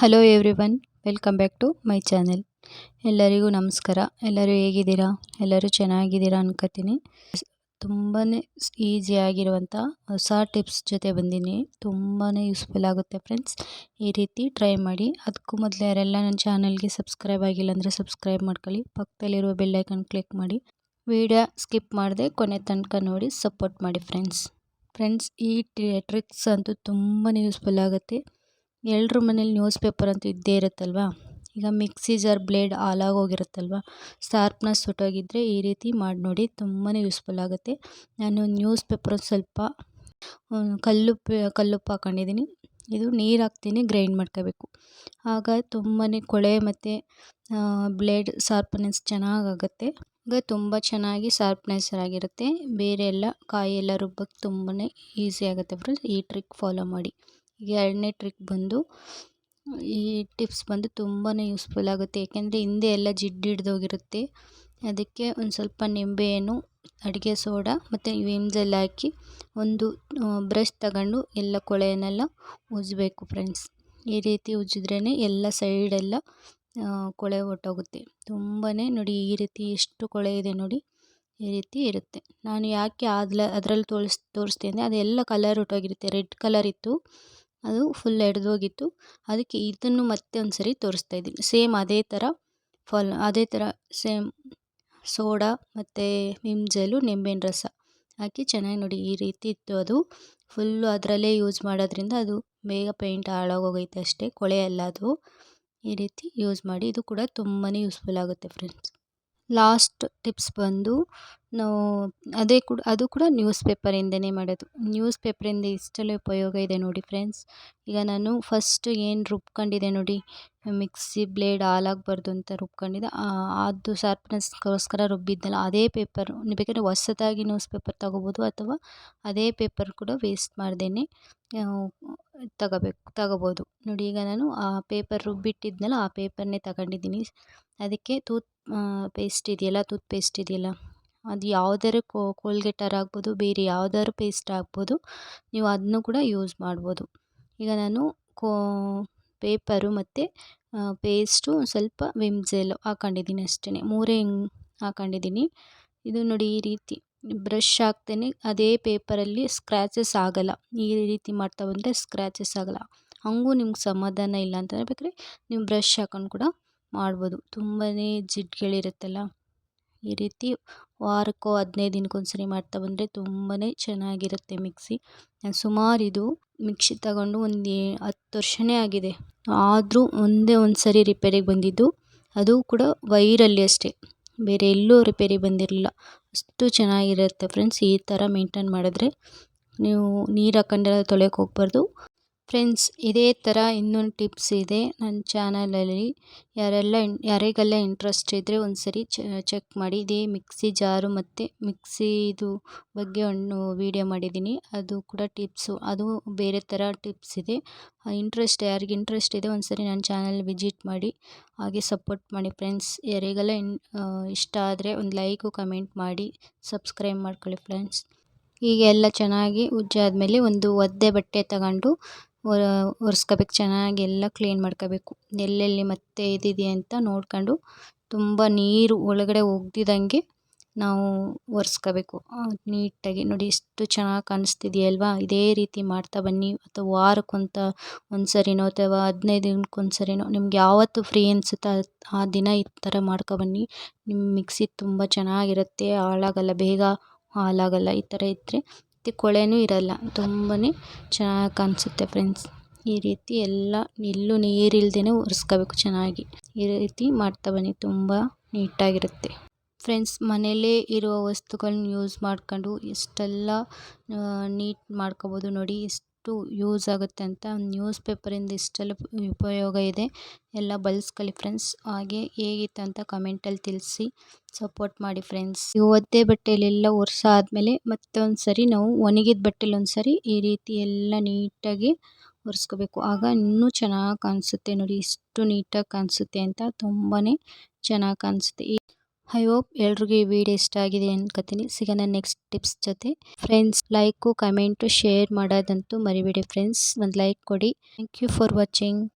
Hello everyone welcome back to my channel ಎಲ್ಲರಿಗೂ ನಮಸ್ಕಾರ. ಎಲ್ಲರೂ ಹೇಗಿದ್ದೀರಾ? ಎಲ್ಲರೂ ಚೆನ್ನಾಗಿದ್ದೀರಾ ಅನ್ಕೋತೀನಿ. ತುಂಬಾ ಈಸಿಯಾಗಿರುವಂಥ ಹೊಸ ಟಿಪ್ಸ್ ಜೊತೆ ಬಂದೀನಿ. ತುಂಬಾ ಯೂಸ್ಫುಲ್ ಆಗುತ್ತೆ ಫ್ರೆಂಡ್ಸ್ ಈ ರೀತಿ ಟ್ರೈ ಮಾಡಿ. ಅದಕ್ಕೂ ಮೊದಲು ಯಾರೆಲ್ಲ ನನ್ನ ಚಾನಲ್ಗೆ ಸಬ್ಸ್ಕ್ರೈಬ್ ಆಗಿಲ್ಲ ಅಂದರೆ ಸಬ್ಸ್ಕ್ರೈಬ್ ಮಾಡ್ಕೊಳ್ಳಿ. ಪಕ್ಕದಲ್ಲಿರುವ ಬೆಲ್ಲೈಕನ್ ಕ್ಲಿಕ್ ಮಾಡಿ. ವಿಡಿಯೋ ಸ್ಕಿಪ್ ಮಾಡದೆ ಕೊನೆ ತನಕ ನೋಡಿ ಸಪೋರ್ಟ್ ಮಾಡಿ ಫ್ರೆಂಡ್ಸ್ ಫ್ರೆಂಡ್ಸ್ ಈ ಟ್ರಿಕ್ಸ್ ಅಂತೂ ತುಂಬಾ ಯೂಸ್ಫುಲ್ ಆಗುತ್ತೆ. ಎಲ್ಲರ ಮನೇಲಿ ನ್ಯೂಸ್ ಪೇಪರ್ ಅಂತೂ ಇದ್ದೇ ಇರುತ್ತಲ್ವ? ಈಗ ಮಿಕ್ಸಿ ಜಾರ್ ಬ್ಲೇಡ್ ಹಾಳಾಗೋಗಿರುತ್ತಲ್ವ ಶಾರ್ಪ್ನೆಸ್ ಸುಟ್ಟೋಗಿದ್ದರೆ ಈ ರೀತಿ ಮಾಡಿ ನೋಡಿ ತುಂಬಾ ಯೂಸ್ಫುಲ್ ಆಗುತ್ತೆ. ನಾನು ನ್ಯೂಸ್ ಪೇಪರ್ ಸ್ವಲ್ಪ ಕಲ್ಲುಪ್ಪು ಕಲ್ಲುಪ್ಪು ಹಾಕೊಂಡಿದ್ದೀನಿ ಇದು ನೀರು ಹಾಕ್ತೀನಿ ಗ್ರೈಂಡ್ ಮಾಡ್ಕೋಬೇಕು. ಆಗ ತುಂಬಾ ಕೊಳೆ ಮತ್ತು ಬ್ಲೇಡ್ ಶಾರ್ಪ್ನೆಸ್ ಚೆನ್ನಾಗಾಗುತ್ತೆ. ಆಗ ತುಂಬ ಚೆನ್ನಾಗಿ ಶಾರ್ಪ್ನೆಸ್ ಆಗಿರುತ್ತೆ. ಬೇರೆ ಎಲ್ಲ ಕಾಯಿ ಎಲ್ಲ ರುಬ್ಬಕ್ಕೆ ತುಂಬಾ ಈಸಿ ಆಗುತ್ತೆ ಫ್ರೆಂಡ್ಸ್ ಈ ಟ್ರಿಕ್ ಫಾಲೋ ಮಾಡಿ. ಈಗ ಎರಡನೇ ಟ್ರಿಕ್ ಬಂದು, ಈ ಟಿಪ್ಸ್ ಬಂದು ತುಂಬಾ ಯೂಸ್ಫುಲ್ ಆಗುತ್ತೆ. ಏಕೆಂದರೆ ಹಿಂದೆ ಎಲ್ಲ ಜಿಡ್ಡು ಹಿಡ್ದೋಗಿರುತ್ತೆ ಅದಕ್ಕೆ ಒಂದು ಸ್ವಲ್ಪ ನಿಂಬೆಹಣ್ಣು, ಅಡುಗೆ ಸೋಡಾ ಮತ್ತು ವಿಮ್ಸೆಲ್ಲ ಹಾಕಿ ಒಂದು ಬ್ರಷ್ ತಗೊಂಡು ಎಲ್ಲ ಕೊಳೆಯನ್ನೆಲ್ಲ ಉಜ್ಜಬೇಕು ಫ್ರೆಂಡ್ಸ್. ಈ ರೀತಿ ಉಜ್ಜಿದ್ರೇ ಎಲ್ಲ ಸೈಡೆಲ್ಲ ಕೊಳೆ ಹೊಟ್ಟೋಗುತ್ತೆ ತುಂಬಾ ನೋಡಿ ಈ ರೀತಿ ಎಷ್ಟು ಕೊಳೆ ಇದೆ ನೋಡಿ, ಈ ರೀತಿ ಇರುತ್ತೆ. ನಾನು ಯಾಕೆ ಅದ್ರಲ್ಲಿ ಅದರಲ್ಲಿ ತೋರಿಸ್ ತೋರಿಸ್ತೀನಿ ಅಂದರೆ ಅದೆಲ್ಲ ಕಲರ್ ಹೊಟ್ಟೋಗಿರುತ್ತೆ ರೆಡ್ ಕಲರ್ ಇತ್ತು. ಅದು ಫುಲ್ ಎಡ್ದೋಗಿತ್ತು ಅದಕ್ಕೆ ಇದನ್ನು ಮತ್ತೆ ಒಂದು ಸರಿ ತೋರಿಸ್ತಾ ಇದ್ದೀನಿ. ಸೇಮ್ ಅದೇ ಥರ ಫಾಲ್, ಅದೇ ಥರ ಸೇಮ್ ಸೋಡಾ ಮತ್ತು ವಿಮ್ ಜೆಲ್ಲು ನಿಂಬೆಹಣ್ಣು ರಸ ಹಾಕಿ ಚೆನ್ನಾಗಿ ನೋಡಿ. ಈ ರೀತಿ ಇತ್ತು ಅದು. ಫುಲ್ಲು ಅದರಲ್ಲೇ ಯೂಸ್ ಮಾಡೋದ್ರಿಂದ ಅದು ಬೇಗ ಪೇಂಟ್ ಹಾಳಾಗೋಗೈತೆ ಅಷ್ಟೇ, ಕೊಳೆ ಅಲ್ಲ ಅದು. ಈ ರೀತಿ ಯೂಸ್ ಮಾಡಿ. ಇದು ಕೂಡ ತುಂಬಾ ಯೂಸ್ಫುಲ್ ಆಗುತ್ತೆ ಫ್ರೆಂಡ್ಸ್ ಲಾಸ್ಟ್ ಟಿಪ್ಸ್ ಬಂದು ನಾವು ಅದೇ ಕೂಡ, ಅದು ಕೂಡ ನ್ಯೂಸ್ ಪೇಪರಿಂದನೇ ಮಾಡೋದು. ನ್ಯೂಸ್ ಪೇಪರಿಂದ ಇಷ್ಟೆಲ್ಲ ಉಪಯೋಗ ಇದೆ ನೋಡಿ ಫ್ರೆಂಡ್ಸ್. ಈಗ ನಾನು ಫಸ್ಟ್ ಏನು ರುಬ್ಕೊಂಡಿದ್ದೆ ನೋಡಿ, ಮಿಕ್ಸಿ ಬ್ಲೇಡ್ ಹಾಲಾಗಬಾರ್ದು ಅಂತ ರುಬ್ಕೊಂಡಿದ್ದೆ. ಅದು ಶಾರ್ಪ್ನೆಸ್ಗೋಸ್ಕರ ರುಬ್ಬಿದ್ದಲ್ಲ, ಅದೇ ಪೇಪರ್, ಬೇಕಾದ್ರೆ ಹೊಸದಾಗಿ ನ್ಯೂಸ್ ಪೇಪರ್ ತಗೋಬೋದು ಅಥವಾ ಅದೇ ಪೇಪರ್ ಕೂಡ ವೇಸ್ಟ್ ಮಾಡ್ದೇನೆ ತಗೋಬೇಕು, ತಗೋಬೋದು. ನೋಡಿ, ಈಗ ನಾನು ಆ ಪೇಪರ್ ರುಬ್ಬಿಟ್ಟಿದ್ನಲ್ಲ, ಆ ಪೇಪರ್ನೇ ತಗೊಂಡಿದ್ದೀನಿ. ಅದಕ್ಕೆ ಟೂತ್ ಪೇಸ್ಟ್ ಇದೆಯಲ್ಲ ಟೂತ್ ಪೇಸ್ಟ್ ಇದೆಯಲ್ಲ, ಅದು ಯಾವ್ದಾದ್ರು ಕೋಲ್ಗೆಟರ್ ಆಗ್ಬೋದು, ಬೇರೆ ಯಾವ್ದಾದ್ರು ಪೇಸ್ಟ್ ಆಗ್ಬೋದು, ನೀವು ಅದನ್ನು ಕೂಡ ಯೂಸ್ ಮಾಡ್ಬೋದು. ಈಗ ನಾನು ಕೋ ಪೇಪರು ಮತ್ತು ಪೇಸ್ಟು ಸ್ವಲ್ಪ ವಿಮ್ ಜೆಲ್ ಹಾಕೊಂಡಿದ್ದೀನಿ ಅಷ್ಟೇ ಮೂರೇ ಹಾಕೊಂಡಿದ್ದೀನಿ. ಇದು ನೋಡಿ ಈ ರೀತಿ ಬ್ರಷ್ ಹಾಕ್ತೇನೆ. ಅದೇ ಪೇಪರಲ್ಲಿ ಸ್ಕ್ರ್ಯಾಚಸ್ ಆಗೋಲ್ಲ. ಈ ರೀತಿ ಮಾಡ್ತಾ ಬಂದರೆ ಸ್ಕ್ರ್ಯಾಚಸ್ ಆಗೋಲ್ಲ. ಹಂಗೂ ನಿಮ್ಗೆ ಸಮಾಧಾನ ಇಲ್ಲ ಅಂತಂದರೆ ಬೇಕಾದ್ರೆ ನೀವು ಬ್ರಷ್ ಹಾಕೊಂಡು ಕೂಡ ಮಾಡ್ಬೋದು. ತುಂಬಾ ಜಿಡ್ಡುಗಳಿರುತ್ತಲ್ಲ ಈ ರೀತಿ ವಾರಕ್ಕೋ ಹದಿನೈದು ದಿನಕ್ಕೊಂದ್ಸರಿ ಮಾಡ್ತಾ ಬಂದರೆ ತುಂಬಾ ಚೆನ್ನಾಗಿರುತ್ತೆ ಮಿಕ್ಸಿ. ನಾನು ಸುಮಾರು ಇದು ಮಿಕ್ಸಿ ತಗೊಂಡು ಒಂದು ಹತ್ತು ವರ್ಷವೇ ಆಗಿದೆ. ಆದರೂ ಒಂದೇ ಒಂದು ಸರಿ ರಿಪೇರಿಗೆ ಬಂದಿದ್ದು, ಅದು ಕೂಡ ವೈರಲ್ಲಿ ಅಷ್ಟೇ. ಬೇರೆ ಎಲ್ಲೂ ರಿಪೇರಿ ಬಂದಿರಲಿಲ್ಲ. ಅಷ್ಟು ಚೆನ್ನಾಗಿರುತ್ತೆ ಫ್ರೆಂಡ್ಸ್, ಈ ಥರ ಮೇಂಟೈನ್ ಮಾಡಿದ್ರೆ. ನೀವು ನೀರು ಹಾಕೊಂಡೆಲ್ಲ ತೊಳೆಯೋಕೆ ಹೋಗ್ಬಾರ್ದು. ಫ್ರೆಂಡ್ಸ್, ಇದೇ ಥರ ಇನ್ನೊಂದು ಟಿಪ್ಸ್ ಇದೆ ನನ್ನ ಚಾನಲಲ್ಲಿ. ಯಾರೆಲ್ಲ ಯಾರಿಗೆಲ್ಲ ಇಂಟ್ರೆಸ್ಟ್ ಇದ್ದರೆ ಒಂದು ಸರಿ ಚೆಕ್ ಮಾಡಿ. ಇದೇ ಮಿಕ್ಸಿ ಜಾರು ಮತ್ತು ಮಿಕ್ಸಿದು ಬಗ್ಗೆ ಒಂದು ವೀಡಿಯೋ ಮಾಡಿದ್ದೀನಿ. ಅದು ಕೂಡ ಟಿಪ್ಸು. ಅದು ಬೇರೆ ಥರ ಟಿಪ್ಸ್ ಇದೆ. ಇಂಟ್ರೆಸ್ಟ್, ಯಾರಿಗೆ ಇಂಟ್ರೆಸ್ಟ್ ಇದೆ ಒಂದು ಸರಿ ನನ್ನ ಚಾನಲ್ ವಿಜಿಟ್ ಮಾಡಿ. ಹಾಗೆ ಸಪೋರ್ಟ್ ಮಾಡಿ ಫ್ರೆಂಡ್ಸ್. ಯಾರಿಗೆಲ್ಲ ಇಷ್ಟ ಆದರೆ ಒಂದು ಲೈಕು, ಕಮೆಂಟ್ ಮಾಡಿ. ಸಬ್ಸ್ಕ್ರೈಬ್ ಮಾಡ್ಕೊಳ್ಳಿ ಫ್ರೆಂಡ್ಸ್. ಈಗ ಎಲ್ಲ ಚೆನ್ನಾಗಿ ಉಜ್ಜಾದ್ಮೇಲೆ ಒಂದು ಒದ್ದೆ ಬಟ್ಟೆ ತಗೊಂಡು ಒರೆಸ್ಕೋಬೇಕು ಚೆನ್ನಾಗಿ ಎಲ್ಲ ಕ್ಲೀನ್ ಮಾಡ್ಕೋಬೇಕು. ಎಲ್ಲೆಲ್ಲಿ ಮತ್ತೆ ಇದಿದೆ ಅಂತ ನೋಡ್ಕೊಂಡು ತುಂಬ ನೀರು ಒಳಗಡೆ ಒಗ್ದಿದಂಗೆ ನಾವು ಒರೆಸ್ಕೋಬೇಕು. ನೀಟಾಗಿ ನೋಡಿ ಎಷ್ಟು ಚೆನ್ನಾಗಿ ಕಾಣಿಸ್ತಿದೆಯಲ್ವಾ? ಇದೇ ರೀತಿ ಮಾಡ್ತಾ ಬನ್ನಿ. ಅಥವಾ ವಾರಕ್ಕೊಂತ ಒಂದು ಸರಿನೋ ಅಥವಾ ಹದಿನೈದು ದಿನಕ್ಕೊಂದು ಸರಿನೋ ನಿಮ್ಗೆ ಯಾವತ್ತು ಫ್ರೀ ಅನಿಸುತ್ತೋ ಆ ದಿನ ಈ ಥರ ಮಾಡ್ಕೊಬನ್ನಿ ನಿಮ್ಮ ಮಿಕ್ಸಿ ತುಂಬ ಚೆನ್ನಾಗಿರುತ್ತೆ. ಹಾಳಾಗಲ್ಲ, ಬೇಗ ಹಾಳಾಗಲ್ಲ ಈ ಥರ ಇದ್ದರೆ ಮತ್ತು ಕೊಳೆಯೂ ಇರಲ್ಲ. ತುಂಬನೇ ಚೆನ್ನಾಗಿ ಕಾಣಿಸುತ್ತೆ ಫ್ರೆಂಡ್ಸ್ ಈ ರೀತಿ ಎಲ್ಲ ಎಲ್ಲೂ ನೀರಿಲ್ದೇ ಒರೆಸ್ಕೋಬೇಕು ಚೆನ್ನಾಗಿ. ಈ ರೀತಿ ಮಾಡ್ತಾ ಬನ್ನಿ, ತುಂಬ ನೀಟಾಗಿರುತ್ತೆ. ಫ್ರೆಂಡ್ಸ್ ಮನೆಯಲ್ಲೇ ಇರುವ ವಸ್ತುಗಳನ್ನ ಯೂಸ್ ಮಾಡ್ಕೊಂಡು ಎಷ್ಟೆಲ್ಲ ನೀಟ್ ಮಾಡ್ಕೋಬೋದು ನೋಡಿ, ಎಷ್ಟು ಯೂಸ್ ಆಗುತ್ತೆ ಅಂತ ನ್ಯೂಸ್ ಪೇಪರಿಂದ ಇಷ್ಟೆಲ್ಲ ಉಪಯೋಗ ಇದೆ. ಎಲ್ಲ ಬಳಸ್ಕೊಳ್ಳಿ ಫ್ರೆಂಡ್ಸ್ ಹಾಗೆ ಹೇಗಿತ್ತು ಅಂತ ಕಮೆಂಟಲ್ಲಿ ತಿಳಿಸಿ. ಸಪೋರ್ಟ್ ಮಾಡಿ ಫ್ರೆಂಡ್ಸ್. ಈ ಒದ್ದೆ ಬಟ್ಟೆಯಲ್ಲೆಲ್ಲ ಆದಮೇಲೆ ಮತ್ತೊಂದು ಸರಿ ನಾವು ಒಣಗಿದ ಬಟ್ಟೆಲಿ ಒಂದು ಸರಿ ಈ ರೀತಿ ಎಲ್ಲ ನೀಟಾಗಿ ಒರೆಸ್ಕೋಬೇಕು. ಆಗ ಇನ್ನೂ ಚೆನ್ನಾಗಿ ಕಾಣಿಸುತ್ತೆ ನೋಡಿ, ಇಷ್ಟು ನೀಟಾಗಿ ಕಾಣಿಸುತ್ತೆ ಅಂತ ತುಂಬಾ ಚೆನ್ನಾಗಿ ಕಾಣಿಸುತ್ತೆ. ಐ ಹೋಪ್ ಎಲ್ರಿಗೂ ಈ ವಿಡಿಯೋ ಇಷ್ಟ ಆಗಿದೆ ಅನ್ಕೋತೀನಿ. ಸಿಗೋಣ ನೆಕ್ಸ್ಟ್ ಟಿಪ್ಸ್ ಜೊತೆ. ಫ್ರೆಂಡ್ಸ್ ಲೈಕು ಕಮೆಂಟು ಶೇರ್ ಮಾಡೋದಂತೂ ಮರಿಬೇಡಿ ಫ್ರೆಂಡ್ಸ್ ಒಂದು ಲೈಕ್ ಕೊಡಿ. Thank you for watching